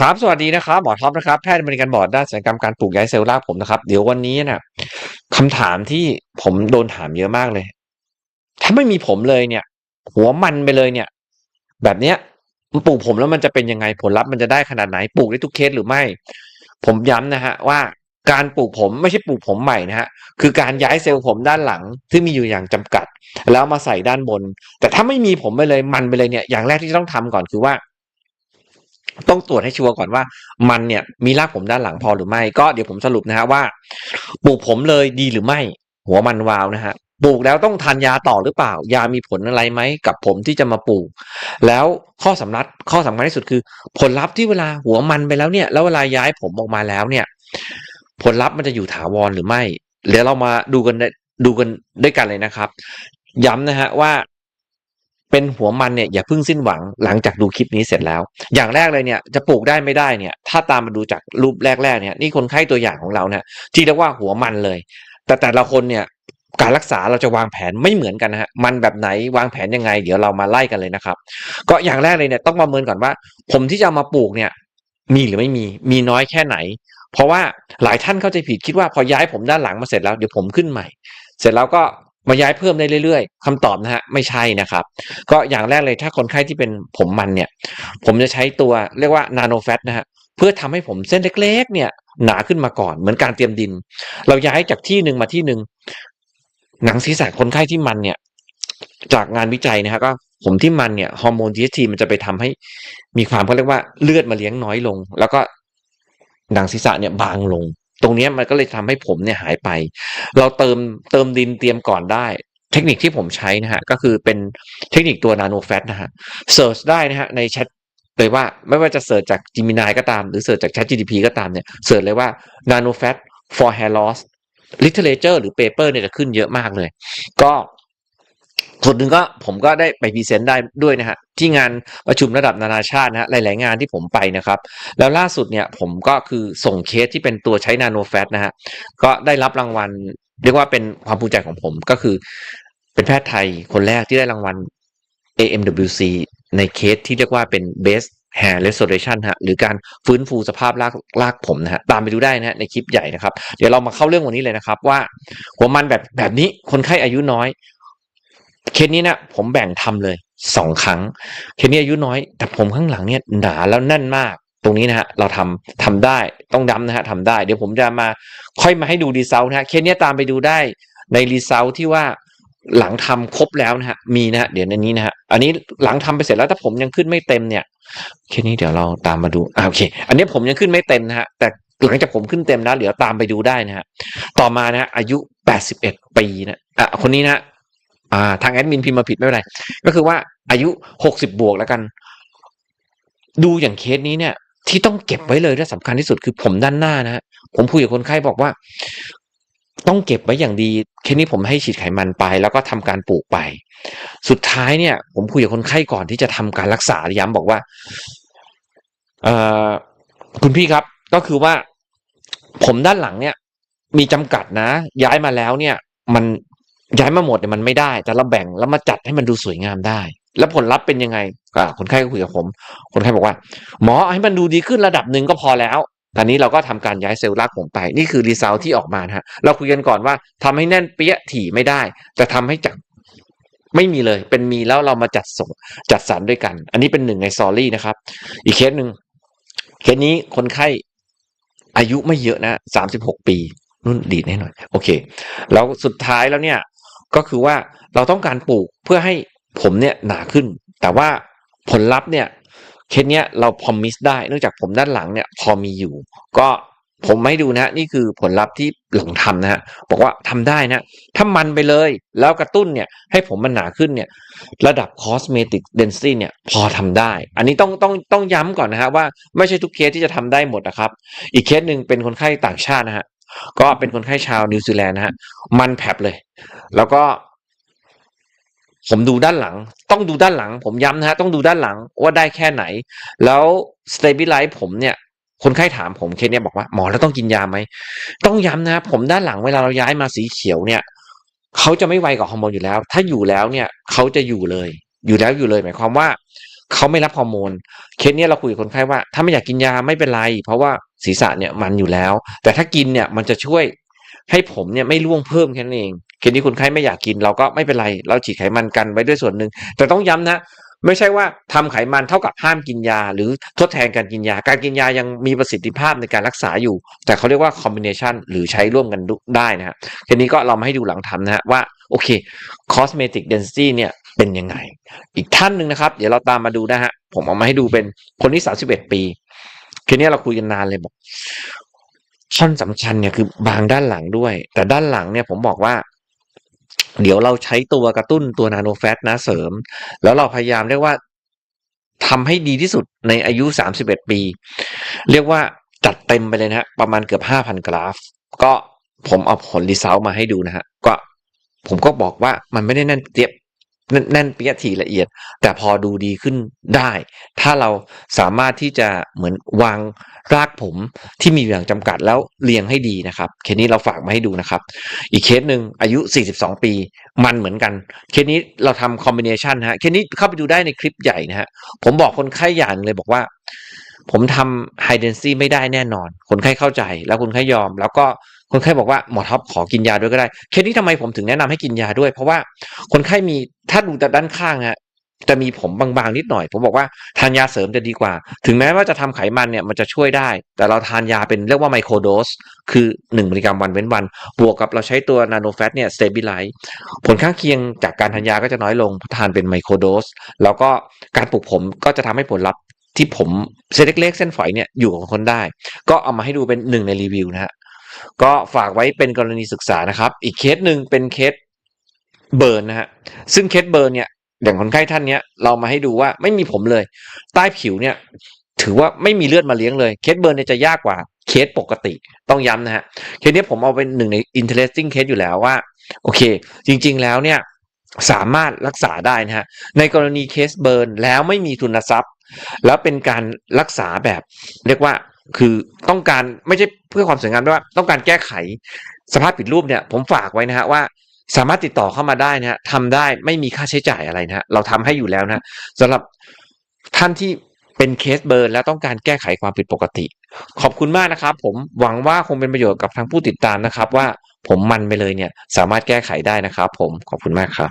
ครับสวัสดีนะครับหมอท็อปนะครับแพทย์บริการบอร์ดด้านศัลยกรรมการปลูกย้ายเซลล์รากผมนะครับ เดี๋ยววันนี้นี่ยคำถามที่ผมโดนถามเยอะมากเลย ถ้าไม่มีผมเลยเนี่ย หัวมันไปเลยเนี่ย แบบเนี้ยปลูกผมแล้วมันจะเป็นยังไงผลลัพธ์มันจะได้ขนาดไหนปลูกได้ทุกเคสหรือไม่ ผมย้ำนะฮะว่าการปลูกผมไม่ใช่ปลูกผมใหม่นะฮะคือการย้ายเซลล์ผมด้านหลังที่มีอยู่อย่างจำกัด แล้วมาใส่ด้านบน แต่ถ้าไม่มีผมไปเลยมันไปเลยเนี่ย อย่างแรกที่ต้องทำก่อนคือว่า ต้องตรวจให้ชัวร์ก่อนว่า มันเนี่ยมีรากผมด้านหลังพอหรือไม่ ก็เดี๋ยวผมสรุปนะฮะว่าปลูกผมเลยดีหรือไม่ หัวมันวาวนะฮะปลูกแล้วต้องทานยาต่อหรือเปล่า ยามีผลอะไรไหมกับผมที่จะมาปลูก แล้วข้อสำคัญข้อสำคัญที่สุดคือ ผลลัพธ์ที่เวลาหัวมันไปแล้วเนี่ย แล้วเวลาย้ายผมออกมาแล้วเนี่ย ผลลัพธ์มันจะอยู่ถาวรหรือไม่เดี๋ยวเรามาดูกันดูกันด้วยกันเลยนะครับ ย้ำนะฮะว่า เป็นหัวมันเนี่ยอย่าพิ่งสิ้นหวังหลังจากดูคลิปนี้เสร็จแล้ว อย่างแรกเลยเนี่ยจะปลูกได้ไม่ได้เนี่ย ถ้าตามมาดูจากรูปแรกๆเนี่ยนี่คนไข้ตัวอย่างของเราเนี่ยที่เรียกว่าหัวมันเลย แต่แต่ละคนเนี่ยการรักษาเราจะวางแผนไม่เหมือนกันนะฮะ มันแบบไหนวางแผนยังไง เดี๋ยวเรามาไล่กันเลยนะครับ ก็อย่างแรกเลยเนี่ยต้องประเมินก่อนว่า ผมที่จะมาปลูกเนี่ย มีหรือไม่มี มีน้อยแค่ไหน เพราะว่าหลายท่านเข้าใจผิดคิดว่าพอย้ายผมด้านหลังมาเสร็จแล้วเดี๋ยวผมขึ้นใหม่ เสร็จแล้วก็ มาย้ายเพิ่มได้เรื่อยๆคำตอบนะฮะไม่ใช่นะครับ ก็อย่างแรกเลยถ้าคนไข้ที่เป็นผมมันเนี่ย ผมจะใช้ตัวเรียกว่านาโนแฟตนะฮะเพื่อทำให้ผมเส้นเล็กๆ เนี่ยหนาขึ้นมาก่อนเหมือนการเตรียมดิน เราย้ายจากที่หนึ่งมาที่หนึ่งหนังศีรษะคนไข้ที่มันเนี่ย จากงานวิจัยนะฮะก็ผมที่มันเนี่ยฮอร์โมน DHT มันจะไปทำให้มีความเขาเรียกว่าเลือดมาเลี้ยงน้อยลง แล้วก็หนังศีรษะเนี่ยบางลง ตรงนี้มันก็เลยทำให้ผมเนี่ยหายไป เราเติมเติมดินเตรียมก่อนได้ เทคนิคที่ผมใช้นะฮะ ก็คือเป็นเทคนิคตัวนาโนแฟตนะฮะเซิร์ชได้นะฮะในแชทเลยว่าไม่ว่าจะเสิร์ชจาก Gemini ก็ตาม หรือเสิร์ชจาก Chat GDP ก็ตามเนี่ยเสิร์ชเลยว่า nano fat for hair loss literature หรือ paper เนี่ยจะขึ้นเยอะมากเลย ก็ ส่วนหนึ่งก็ผมก็ได้ไปพรีเซนต์ได้ด้วยนะฮะที่งานประชุมระดับนานาชาตินะฮะหลาย ๆ งานที่ผมไปนะครับ แล้วล่าสุดเนี่ยผมก็คือส่งเคสที่เป็นตัวใช้นาโนแฟตนะฮะก็ได้รับรางวัล เรียกว่าเป็นความภูมิใจของผมก็คือ เป็นแพทย์ไทยคนแรกที่ได้รางวัล AMWC ในเคสที่เรียกว่าเป็น best hair restoration ฮะหรือการฟื้นฟูสภาพรากรากผมนะฮะตามไปดูได้นะฮะในคลิปใหญ่นะครับ เดี๋ยวเรามาเข้าเรื่องวันนี้เลยนะครับ ว่าหัวมันแบบแบบนี้คนไข้อายุน้อย เคสนี้นะผมแบ่งทำเลยสองครั้ง เคสนี้อายุน้อย แต่ผมข้างหลังเนี่ยหนาแล้วแน่นมาก ตรงนี้นะฮะเราทำทำได้ต้องดำนะฮะทำได้ เดี๋ยวผมจะมาค่อยมาให้ดูรีเซลนะฮะเคสนี้ตามไปดูได้ในรีเซลที่ว่าหลังทำครบแล้วนะฮะมีนะฮะเดี๋ยวในนี้นะฮะอันนี้หลังทำไปเสร็จแล้วถ้าผมยังขึ้นไม่เต็มเนี่ยเคสนี้เดี๋ยวเราตามมาดูอ่าโอเค อันนี้ผมยังขึ้นไม่เต็มนะฮะแต่หลังจากผมขึ้นเต็มแล้วเดี๋ยวตามไปดูได้นะฮะต่อมานะฮะอายุแปดสิบเอ็ดปีนะอะคนนี้นะ อ่าทางแอดมินพิมพ์มาผิดไม่เป็นไร ก็คือว่าอายุหกสิบบวกแล้วกัน ดูอย่างเคสนี้เนี่ย ที่ต้องเก็บไว้เลยและสำคัญที่สุดคือผมด้านหน้านะผมคุยกับคนไข้บอกว่า ต้องเก็บไว้อย่างดีเคสนี้ผมให้ฉีดไขมันไป แล้วก็ทำการปลูกไป สุดท้ายเนี่ย ผมคุยกับคนไข้ก่อนที่จะทำการรักษาย้ำบอกว่าเอ่อคุณพี่ครับ ก็คือว่า ผมด้านหลังเนี่ย มีจำกัดนะ ย้ายมาแล้วเนี่ย มัน ย้ายมาหมดเนี่ยมันไม่ได้ แต่เราแบ่งแล้วมาจัดให้มันดูสวยงามได้ แล้วผลลัพธ์เป็นยังไงอ่าคนไข้ก็คุยกับผม คนไข้บอกว่า หมอให้มันดูดีขึ้นระดับหนึ่งก็พอแล้วตอนนี้เราก็ทำการย้ายเซลล์รากผมไป นี่คือรีเซลที่ออกมาฮะ เราคุยกันก่อนว่าทำให้แน่นเปี้ยถี่ไม่ได้จะทำให้จากไม่มีเลย เป็นมีแล้วเรามาจัดส่งจัดสรรด้วยกัน อันนี้เป็นหนึ่งในซอรี่นะครับ อีกเคสหนึ่งเคสนี้คนไข้อายุไม่เยอะนะสามสิบหกปี นุ่นดีดให้หน่อย โอเค แล้วสุดท้ายแล้วเนี่ย ก็คือว่าเราต้องการปลูกเพื่อให้ผมเนี่ยหนาขึ้น แต่ว่าผลลัพธ์เนี่ยเคสเนี้ยเราพอมิสได้เนื่องจากผมด้านหลังเนี่ยพอมีอยู่ ก็ผมไม่ดูนะนี่คือผลลัพธ์ที่หลังทำนะฮะบอกว่าทำได้นะถ้ามันไปเลย แล้วกระตุ้นเนี่ยให้ผมมันหนาขึ้นเนี่ยระดับ cosmetic density เนี่ยพอทำได้ อันนี้ต้องต้องต้องย้ำก่อนนะฮะว่าไม่ใช่ทุกเคสที่จะทำได้หมดนะครับ อีกเคสหนึ่งเป็นคนไข้ต่างชาตินะฮะ ก็เป็นคนไข้ชาวนิวซีแลนด์นะฮะมันแผลบเลย แล้วก็ ผมดูด้านหลัง ต้องดูด้านหลัง ผมย้ำนะฮะต้องดูด้านหลังว่าได้แค่ไหน แล้ว stabilize ผมเนี่ยคนไข้ถามผมเคสเนี่ยบอกว่าหมอแล้วต้องกินยาไหม ต้องย้ำนะผมด้านหลังเวลาเราย้ายมาสีเขียวเนี่ยเขาจะไม่ไวกับฮอร์โมนอยู่แล้ว ถ้าอยู่แล้วเนี่ยเขาจะอยู่เลย อยู่แล้วอยู่เลย หมายความว่าเขาไม่รับฮอร์โมนเคสเนี้ยเราคุยกับคนไข้ว่า ถ้าไม่อยากกินยาไม่เป็นไร เพราะว่า ศีรษะเนี่ยมันอยู่แล้ว แต่ถ้ากินเนี่ยมันจะช่วยให้ผมเนี่ยไม่ร่วงเพิ่มแค่นั้นเองเคสนี้คนไข้ไม่อยากกินเราก็ไม่เป็นไร เราฉีดไขมันกันไว้ด้วยส่วนหนึ่งแต่ต้องย้ำนะ ไม่ใช่ว่าทำไขมันเท่ากับห้ามกินยา หรือทดแทนการกินยา การกินยายังมีประสิทธิภาพในการรักษาอยู่ แต่เขาเรียกว่าคอมบิเนชันหรือใช้ร่วมกันได้นะฮะทีนี้ก็เรามาให้ดูหลังทำนะฮะว่าโอเค cosmetic density เนี่ยเป็นยังไง อีกท่านหนึ่งนะครับ เดี๋ยวเราตามมาดูนะฮะผมเอามาให้ดูเป็นคนที่ 31 ปี ทีนี้เราคุยกันนานเลยบอกท่อนสำคัญเนี่ยคือบางด้านหลังด้วย แต่ด้านหลังเนี่ยผมบอกว่า เดี๋ยวเราใช้ตัวกระตุ้นตัวนาโนแฟตนะเสริม แล้วเราพยายามเรียกว่าทำให้ดีที่สุดในอายุ 31 ปี เรียกว่าจัดเต็มไปเลยนะฮะ ประมาณเกือบ 5,000 กราฟ ก็ผมเอาผลรีเซลมาให้ดูนะฮะ ก็ผมก็บอกว่ามันไม่ได้แน่นเตียบ แน่นเปียะทีละเอียด แต่พอดูดีขึ้นได้ ถ้าเราสามารถที่จะเหมือนวางรากผมที่มีอย่างจำกัดแล้วเรียงให้ดีนะครับ เคสนี้เราฝากมาให้ดูนะครับ อีกเคสหนึ่งอายุ 42 ปี มันเหมือนกัน เคสนี้เราทำคอมบิเนชันฮะ เคสนี้เข้าไปดูได้ในคลิปใหญ่นะฮะ ผมบอกคนไข้อย่างหนึ่งเลยบอกว่า ผมทำไฮเดนซี่ไม่ได้แน่นอน คนไข้เข้าใจแล้วคนไข้ยอม แล้วก็ คนไข้บอกว่าหมอท็อปขอกินยาด้วยก็ได้เคสนี้ทำไมผมถึงแนะนำให้กินยาด้วย เพราะว่าคนไข้มีถ้าดูแต่ด้านข้างฮะจะมีผมบางๆนิดหน่อย ผมบอกว่าทานยาเสริมจะดีกว่า ถึงแม้ว่าจะทำไขมันเนี่ยมันจะช่วยได้ แต่เราทานยาเป็นเรียกว่าไมโครโดส คือ1มิลลิกรัมวันเว้นวัน บวกกับเราใช้ตัวนาโนแฟตเนี่ยสเตบิไลซ์ผลข้างเคียงจากการทานยาก็จะน้อยลงทานเป็นไมโครโดส แล้วก็การปลูกผมก็จะทำให้ผลลัพธ์ที่ผมเส้นเล็กๆเส้นฝอยเนี่ยอยู่กับคนได้ ก็เอามาให้ดูเป็นหนึ่งในรีวิวนะฮะ ก็ฝากไว้เป็นกรณีศึกษานะครับ อีกเคสหนึ่งเป็นเคสเบิร์นนะฮะซึ่งเคสเบิร์นเนี่ยอย่างคนไข้ท่านเนี้ยเรามาให้ดูว่าไม่มีผมเลย ใต้ผิวเนี่ย ถือว่าไม่มีเลือดมาเลี้ยงเลยเคสเบิร์นเนี่ยจะยากกว่าเคสปกติต้องย้ำนะฮะเคสนี้ผมเอาเป็นหนึ่งใน interesting case อยู่แล้วว่า โอเค จริง ๆ แล้วเนี่ยสามารถรักษาได้นะฮะในกรณีเคสเบิร์นแล้วไม่มีทุนทรัพย์ แล้วเป็นการรักษาแบบ เรียกว่า คือต้องการไม่ใช่เพื่อความสวยงามด้วยว่าต้องการแก้ไขสภาพผิดรูปเนี่ย ผมฝากไว้นะฮะว่าสามารถติดต่อเข้ามาได้นะฮะทำได้ไม่มีค่าใช้จ่ายอะไรนะฮะเราทำให้อยู่แล้วนะสำหรับท่านที่เป็นเคสเบิร์นแล้วต้องการแก้ไขความผิดปกติ ขอบคุณมากนะครับ ผมหวังว่าคงเป็นประโยชน์กับทางผู้ติดตามนะครับ ว่าผมมันไปเลยเนี่ย สามารถแก้ไขได้นะครับ ผมขอบคุณมากครับ